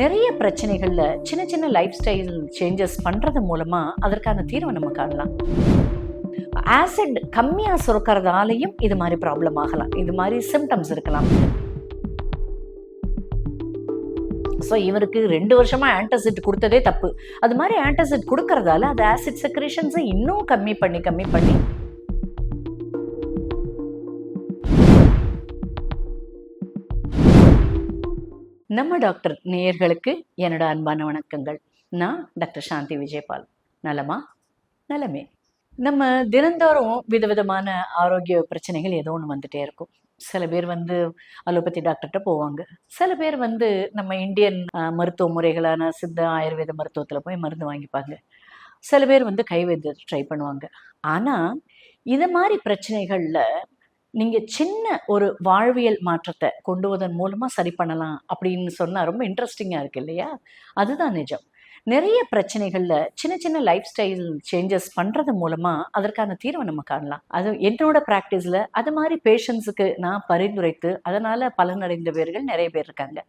நிறைய பிரச்சனைகளில் சின்ன சின்ன லைஃப் ஸ்டைல் சேஞ்சஸ் பண்ணுறது மூலமாக அதற்கான தீர்வை நம்ம காணலாம். ஆசிட் கம்மியாக சுரக்கிறதாலையும் இது மாதிரி ப்ராப்ளம் ஆகலாம். இது மாதிரி சிம்டம்ஸ் இருக்கலாம். ஸோ இவருக்கு ரெண்டு வருஷமாக ஆன்டாசிட் கொடுத்ததே தப்பு. அது மாதிரி ஆன்டாசிட் கொடுக்கறதால அது ஆசிட் செக்ரேஷன்ஸை இன்னும் கம்மி பண்ணி கம்மி பண்ணி நம்ம டாக்டர் நேயர்களுக்கு என்னோட அன்பான வணக்கங்கள். நான் டாக்டர் சாந்தி விஜயபால். நலமா? நலமே. நம்ம தினந்தோறும் விதவிதமான ஆரோக்கிய பிரச்சனைகள் ஏதோ ஒன்று வந்துட்டே இருக்கும். சில பேர் வந்து அலோபதி டாக்டர்கிட்ட போவாங்க. சில பேர் வந்து நம்ம இந்தியன் மருத்துவ முறைகளான சித்த ஆயுர்வேத மருத்துவத்தில் போய் மருந்து வாங்கிப்பாங்க. சில பேர் வந்து கைவேத ட்ரை பண்ணுவாங்க. ஆனால் இது மாதிரி பிரச்சனைகளில் நீங்கள் சின்ன ஒரு வாழ்வியல் மாற்றத்தை கொண்டுவதன் மூலமாக சரி பண்ணலாம் அப்படின்னு சொன்னால் ரொம்ப இன்ட்ரெஸ்டிங்காக இருக்கு இல்லையா? அதுதான் நிஜம். நிறைய பிரச்சனைகளில் சின்ன சின்ன லைஃப் ஸ்டைல் சேஞ்சஸ் பண்ணுறது மூலமாக அதற்கான தீர்வை நம்ம காணலாம். அது என்னோட ப்ராக்டிஸில் அது மாதிரி பேஷண்ட்ஸுக்கு நான் பரிந்துரைத்து அதனால் பலனடைந்த பேர்கள் நிறைய பேர் இருக்காங்க.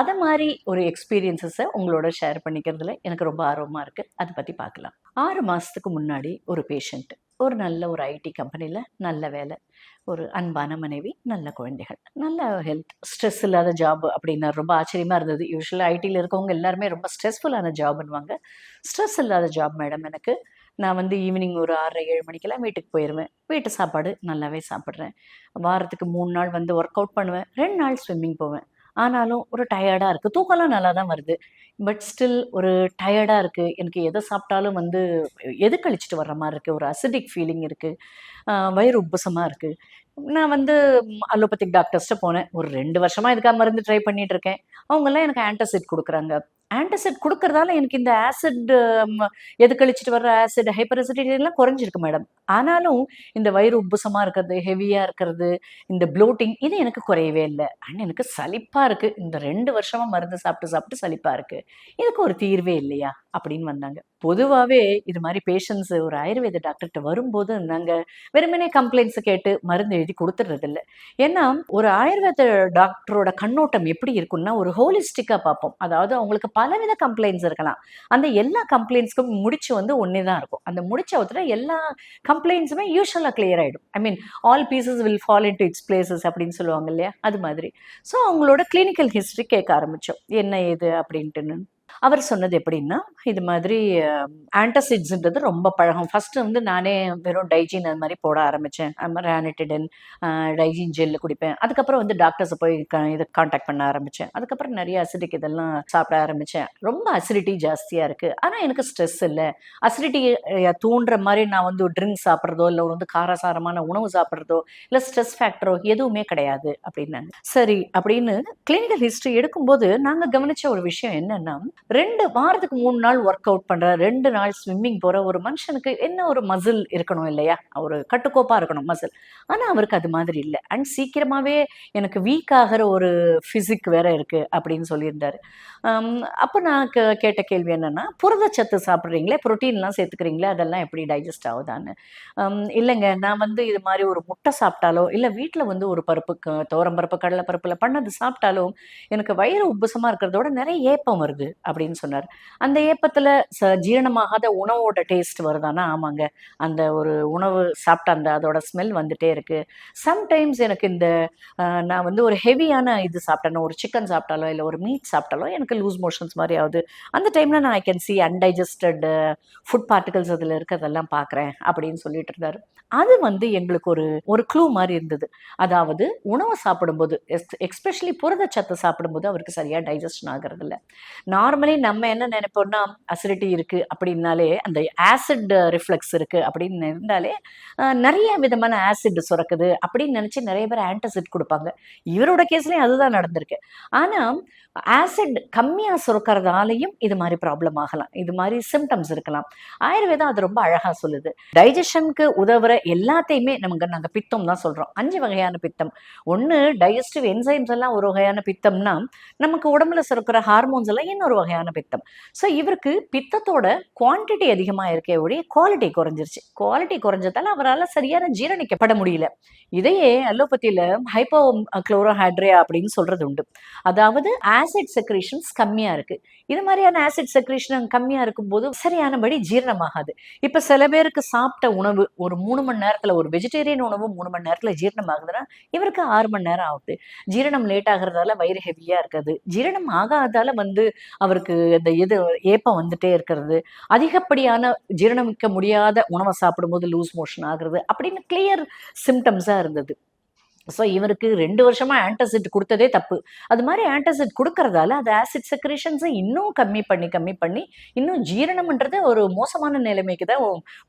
அதை மாதிரி ஒரு எக்ஸ்பீரியன்ஸஸை உங்களோட ஷேர் பண்ணிக்கிறதுல எனக்கு ரொம்ப ஆர்வமாக இருக்குது அதை பற்றி பார்க்கலாம். ஆறு மாதத்துக்கு முன்னாடி ஒரு பேஷண்ட்டு ஒரு நல்ல ஒரு ஐடி கம்பெனியில் நல்ல வேலை ஒரு அன்பான மனைவி நல்ல குழந்தைகள் நல்ல ஹெல்த் ஸ்ட்ரெஸ் இல்லாத ஜாப் அப்படின்னு ரொம்ப ஆச்சரியமாக இருந்தது. யூஸ்வலாக ஐடியில் இருக்கவங்க எல்லாருமே ரொம்ப ஸ்ட்ரெஸ்ஃபுல்லான ஜாப்னுவாங்க ஸ்ட்ரெஸ் இல்லாத ஜாப் மேடம் எனக்கு நான் வந்து ஈவினிங் ஒரு ஆறரை ஏழு மணிக்கெல்லாம் வீட்டுக்கு போயிடுவேன் வீட்டு சாப்பாடு நல்லாவே சாப்பிட்றேன். வாரத்துக்கு மூணு நாள் வந்து ஒர்க் அவுட் பண்ணுவேன். ரெண்டு நாள் ஸ்விம்மிங் போவேன். ஆனாலும் ஒரு டயர்டாக இருக்குது தூக்கம்லாம் நல்லா தான் வருது. பட் ஸ்டில் ஒரு டயர்டாக இருக்குது எனக்கு எதை சாப்பிட்டாலும் வந்து எது கழிச்சிட்டு வர்ற மாதிரி இருக்குது ஒரு அசிடிக் ஃபீலிங் இருக்குது வயிறு உப்புசமாக இருக்குது நான் வந்து அலோபத்திக் டாக்டர்ஸ்ட்டு போனேன். ஒரு ரெண்டு வருஷமாக இதுக்காக மருந்து ட்ரை பண்ணிகிட்ருக்கேன் அவங்கெல்லாம் எனக்கு ஆன்டாசிட் கொடுக்குறாங்க. ஆன்டாசிட் கொடுக்கறதால எனக்கு இந்த ஆசிட் எது கழிச்சிட்டு வர்ற ஆசிட் ஹைப்பர் எல்லாம் குறைஞ்சிருக்கு மேடம். ஆனாலும் இந்த வயிறு உப்புசமாக இருக்கிறது ஹெவியாக இருக்கிறது இந்த ப்ளோட்டிங் இது எனக்கு குறையவே இல்லை. அண்ட் எனக்கு சலிப்பாக இருக்குது இந்த ரெண்டு வருஷமாக மருந்து சாப்பிட்டு சாப்பிட்டு சலிப்பாக இருக்குது இதுக்கு ஒரு தீர்வே இல்லையா? அப்படின்னு வந்தாங்க. பொதுவாகவே இது மாதிரி பேஷண்ட்ஸ் ஒரு ஆயுர்வேத டாக்டர்கிட்ட வரும்போது நாங்கள் வெறுமனே கம்ப்ளைண்ட்ஸ் கேட்டு மருந்து எழுதி கொடுத்துட்றது இல்லை ஏன்னா ஒரு ஆயுர்வேத டாக்டரோட கண்ணோட்டம் எப்படி இருக்கும்னா ஒரு ஹோலிஸ்டிக்காக பார்ப்போம். அதாவது அவங்களுக்கு பலவித கம்ப்ளைண்ட்ஸ் இருக்கலாம். அந்த எல்லா கம்ப்ளைண்ட்ஸ்க்கும் முடிச்சு வந்து ஒன்றே தான் இருக்கும். அந்த முடிச்ச ஒருத்தர எல்லா கம்ப்ளைண்ட்ஸுமே யூஸ்வலாக கிளியர் ஆகிடும் I mean all pieces will fall into its places அப்படின்னு சொல்லுவாங்க இல்லையா? அது மாதிரி. ஸோ அவங்களோட கிளினிக்கல் ஹிஸ்ட்ரி கேட்க ஆரம்பித்தோம் என்ன ஏது அப்படின்ட்டுன்னு. அவர் சொன்னது எப்படின்னா இது மாதிரி ஆன்டசிட்ஸ்ன்றது ரொம்ப பழகம். ஃபர்ஸ்ட் வந்து நானே வெறும் டைஜின் அது மாதிரி போட ஆரம்பித்தேன் ரேனிட்டிடன் டைஜின் ஜெல்லு குடிப்பேன். அதுக்கப்புறம் வந்து டாக்டர்ஸை போய் க இது காண்டாக்ட் பண்ண ஆரம்பித்தேன் அதுக்கப்புறம் நிறைய அசிடிக் இதெல்லாம் சாப்பிட ஆரம்பித்தேன் ரொம்ப அசிடிட்டி ஜாஸ்தியாக இருக்குது ஆனால் எனக்கு ஸ்ட்ரெஸ் இல்லை. அசிடிட்டி தூண்டுற மாதிரி நான் வந்து ட்ரிங்க் சாப்பிட்றதோ இல்லை வந்து காரசாரமான உணவு சாப்பிட்றதோ இல்லை ஸ்ட்ரெஸ் ஃபேக்டரோ எதுவுமே கிடையாது அப்படின்னாங்க. சரி அப்படின்னு கிளினிக்கல் ஹிஸ்ட்ரி எடுக்கும்போது நாங்கள் கவனித்த ஒரு விஷயம் என்னென்னா ரெண்டு வாரத்துக்கு மூணு நாள் ஒர்க் அவுட் பண்ணுற ரெண்டு நாள் ஸ்விம்மிங் போகிற ஒரு மனுஷனுக்கு என்ன ஒரு மசில் இருக்கணும் இல்லையா? ஒரு கட்டுக்கோப்பாக இருக்கணும் மசில் ஆனால் அவருக்கு அது மாதிரி இல்லை. அண்ட் சீக்கிரமாகவே எனக்கு வீக் ஆகிற ஒரு ஃபிசிக் வேற இருக்குது அப்படின்னு சொல்லியிருந்தாரு. அப்போ நான் கே- கேட்ட கேள்வி என்னென்னா புரதச்சத்து சாப்பிட்றீங்களே ப்ரோட்டீன்லாம் சேர்த்துக்கிறீங்களே அதெல்லாம் எப்படி டைஜஸ்ட் ஆகுதான்னு? இல்லைங்க நான் வந்து இது மாதிரி ஒரு முட்டை சாப்பிட்டாலோ இல்லை வீட்டில் வந்து ஒரு பருப்பு தோரம்பருப்பு துவரம் பருப்பு கடலை பருப்பில் பண்ணது சாப்பிட்டாலும் எனக்கு வயிறு உப்புசமாக இருக்கிறதோட நிறைய ஏப்பம் வருது. அப்படின்னு சொன்னார். அந்த ஏப்பத்தில் ச ஜீரணமாகாத உணவோட டேஸ்ட் வருதானா? ஆமாங்க. அந்த ஒரு உணவு சாப்பிட்ட அந்த அதோட ஸ்மெல் வந்துட்டே இருக்கு. சம்டைம்ஸ் எனக்கு இந்த நான் வந்து ஒரு ஹெவியான இது சாப்பிட்டேனோ ஒரு சிக்கன் சாப்பிட்டாலோ இல்லை ஒரு மீட் சாப்பிட்டாலோ எனக்கு லூஸ் மோஷன்ஸ் மாதிரி ஆகுது. அந்த டைமில் நான் I can see undigested food particles அதில் இருக்கிறதெல்லாம் பார்க்குறேன் அப்படின்னு சொல்லிட்டு இருந்தாரு. அது வந்து எங்களுக்கு ஒரு ஒரு க்ளூ மாதிரி இருந்தது. அதாவது உணவை சாப்பிடும்போது எஸ்பெஷலி புரதச்சத்து சாப்பிடும்போது அவருக்கு சரியாக டைஜஷன் ஆகிறது இல்லை நார்மல் நம்ம என்ன நினைப்போம்னா அசிடிட்டி இருக்கு அப்படின்னாலே அந்த ஆசிட் ரிஃப்ளெக்ஸ் இருக்கு அப்படின்னு இருந்தாலே நிறைய விதமான ஆசிட் சுரக்குது அப்படின்னு நினைச்சு நிறைய பேர் ஆன்டசிட் கொடுப்பாங்க. இவரோட கேஸ்லயும் அதுதான் நடந்திருக்கு. ஆனா ஆசிட் கம்மியா சுரக்கிறதாலையும் இது மாதிரி ப்ராப்ளம் ஆகலாம். இது மாதிரி சிம்டம்ஸ் இருக்கலாம். ஆயுர்வேதம் அது ரொம்ப அழகா சொல்லுது. டைஜஷனுக்கு உதவுற எல்லாத்தையுமே நமக்கு நாங்க பித்தம் தான் சொல்றோம். அஞ்சு வகையான பித்தம். ஒன்று டைஜஸ்டிவ் என்சைம்ஸ் எல்லாம் ஒரு வகையான பித்தம்னா நமக்கு உடம்புல சுரக்கிற ஹார்மோன்ஸ் எல்லாம் இன்னொரு வகையான வகையான பித்தம். ஸோ இவருக்கு பித்தத்தோட குவான்டிட்டி அதிகமாக இருக்கே ஒழிய குவாலிட்டி குறைஞ்சிருச்சு. குவாலிட்டி குறைஞ்சதால அவரால் சரியான ஜீரணிக்கப்பட முடியல. இதையே அலோபதியில் ஹைப்போ குளோரோஹைட்ரியா அப்படின்னு சொல்கிறது உண்டு. அதாவது ஆசிட் செக்ரேஷன்ஸ் கம்மியாக இருக்குது இது மாதிரியான ஆசிட் செக்ரேஷன் கம்மியாக இருக்கும்போது சரியானபடி ஜீரணமாகாது. இப்போ சில பேருக்கு சாப்பிட்ட உணவு ஒரு மூணு மணி நேரத்தில் ஒரு வெஜிடேரியன் உணவு மூணு மணி நேரத்தில் ஜீரணமாகுதுன்னா இவருக்கு ஆறு மணி நேரம் ஆகுது. ஜீரணம் லேட் ஆகிறதால வயிறு ஹெவியாக இருக்காது. ஜீரணம் ஆகாதால வந்து அவருக்கு இந்த இது ஏப்பம் வந்துட்டே இருக்கிறது. அதிகப்படியான ஜீரணமிக்க முடியாத உணவை சாப்பிடும்போது லூஸ் மோஷன் ஆகுறது அப்படின்னு கிளியர் சிம்டம்ஸாக இருந்தது. ஸோ இவருக்கு ரெண்டு வருஷமா ஆன்டாசிட் கொடுத்ததே தப்பு. அது மாதிரி ஆன்டாசிட் கொடுக்கறதால அது ஆசிட் செக்ரேஷன்ஸை இன்னும் கம்மி பண்ணி கம்மி பண்ணி இன்னும் ஜீரணம்ன்றது ஒரு மோசமான நிலைமைக்கு தான்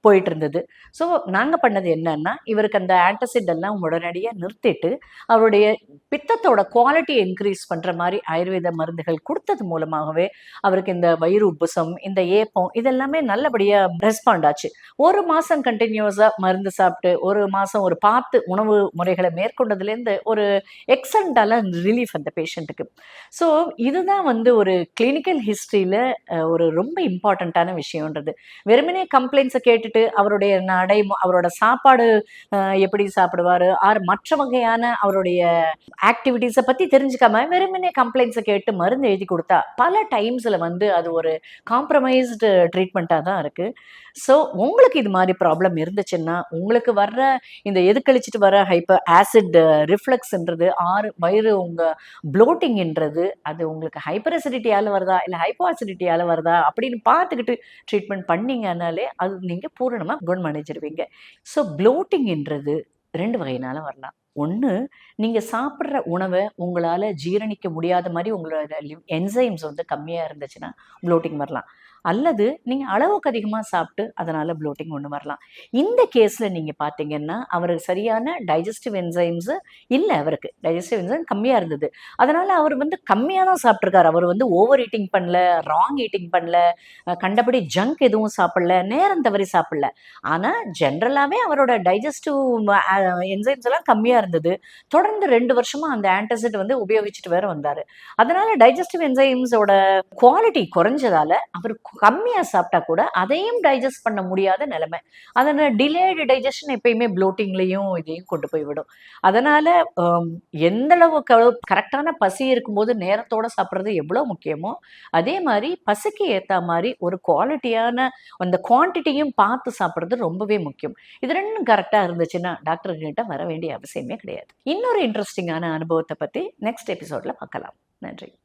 போயிட்டு இருந்தது ஸோ நாங்கள் பண்ணது என்னன்னா இவருக்கு அந்த ஆன்டாசிட் எல்லாம் உடனடியாக நிறுத்திட்டு அவருடைய பித்தத்தோட குவாலிட்டியை இன்க்ரீஸ் பண்ணுற மாதிரி ஆயுர்வேத மருந்துகள் கொடுத்தது மூலமாகவே அவருக்கு இந்த வயிறு உப்புசம் இந்த ஏப்பம் இதெல்லாமே நல்லபடியாக ரெஸ்பாண்ட் ஆச்சு. ஒரு மாதம் கண்டினியூஸாக மருந்து சாப்பிட்டு ஒரு மாதம் ஒரு பார்த்து உணவு முறைகளை மேற்கொண்டதுலேருந்து ஒரு எக்ஸலண்டான ரிலீஃப் அந்த பேஷண்ட்டுக்கு ஸோ இதுதான் வந்து ஒரு கிளினிக்கல் ஹிஸ்ட்ரியில் ஒரு ரொம்ப இம்பார்ட்டண்ட்டான விஷயம்ன்றது. வெறுமனே கம்ப்ளைண்ட்ஸை கேட்டுட்டு அவருடைய நடை அவரோட சாப்பாடு எப்படி சாப்பிடுவார் ஆர் மற்ற வகையான அவருடைய ஆக்டிவிட்டீஸை பற்றி தெரிஞ்சுக்காம வெறுமனே கம்ப்ளைண்ட்ஸை கேட்டு மருந்து எழுதி கொடுத்தா பல டைம்ஸில் வந்து அது ஒரு காம்ப்ரமைஸ்டு ட்ரீட்மெண்ட்டாக தான் இருக்குது ஸோ உங்களுக்கு இது மாதிரி ப்ராப்ளம் இருந்துச்சுன்னா உங்களுக்கு வர்ற இந்த எது கழிச்சிட்டு வர ஹைப்பர் ஆசிட் ரிஃப்ளெக்ஸ்ன்றது ஆறு வயிறு உங்கள் ப்ளோட்டிங்ன்றது அது உங்களுக்கு ஹைப்பர் அசிடிட்டியால் வருதா இல்லை ஹைப்போ அசிடிட்டியால் வருதா அப்படின்னு பார்த்துக்கிட்டு ட்ரீட்மெண்ட் பண்ணீங்கன்னாலே அது நீங்கள் பூரணமாக குணமடைஞ்சிருவீங்க. ஸோ ப்ளோட்டிங்ன்றது ரெண்டு வகையினால வரலாம். ஒன்று நீங்கள் சாப்பிட்ற உணவை உங்களால் ஜீரணிக்க முடியாத மாதிரி உங்களோட என்சைம்ஸ் வந்து கம்மியாக இருந்துச்சுன்னா ப்ளோட்டிங் வரலாம். அல்லது நீங்கள் அளவுக்கு அதிகமாக சாப்பிட்டு அதனால் ப்ளோட்டிங் ஒன்று வரலாம். இந்த கேஸில் நீங்கள் பார்த்தீங்கன்னா அவருக்கு சரியான டைஜஸ்டிவ் என்சைம்ஸு இல்லை அவருக்கு. டைஜஸ்டிவ் என்சைம் கம்மியாக இருந்தது. அதனால் அவர் வந்து கம்மியாக தான் சாப்பிட்ருக்காரு அவர் வந்து ஓவர் ஈட்டிங் பண்ணல ராங் ஈட்டிங் பண்ணல கண்டபடி ஜங்க் எதுவும் சாப்பிடல நேரம் தவறி சாப்பிடல. ஆனால் ஜென்ரலாகவே அவரோட டைஜஸ்டிவ் என்சைம்ஸ் எல்லாம் கம்மியாக இருந்தது. தொடர்ந்து ரெண்டு வருஷமா அந்த ஆன்டாசிட் வந்து உபயோகிச்சுட்டு வேற வந்தாரு. அதனால டைஜஸ்டிவ் என்சைம்ஸோட குவாலிட்டி குறைஞ்சதால அவர் கம்மியாக சாப்பிட்டா கூட அதையும் டைஜஸ்ட் பண்ண முடியாத நிலைமை. அதனால டிலேடு டைஜஷன் எப்பயுமே ப்ளோட்டிங்லையும் இதையும் கொண்டு போய் விடும். அதனால எந்த அளவுக்கு கரெக்டான பசி இருக்கும்போது நேரத்தோட சாப்பிட்றது எவ்வளோ முக்கியமோ அதே மாதிரி பசிக்கு ஏற்ற மாதிரி ஒரு குவாலிட்டியான அந்த குவான்டிட்டியும் பார்த்து சாப்பிட்றது ரொம்பவே முக்கியம். இது ரெண்டும் கரெக்டாக இருந்துச்சுன்னா டாக்டர்கிட்ட வர வேண்டிய அவசியமே கிடையாது. இன்னொரு இன்ட்ரெஸ்டிங்கான அனுபவத்தை பற்றி நெக்ஸ்ட் எபிசோடில் பார்க்கலாம். நன்றி.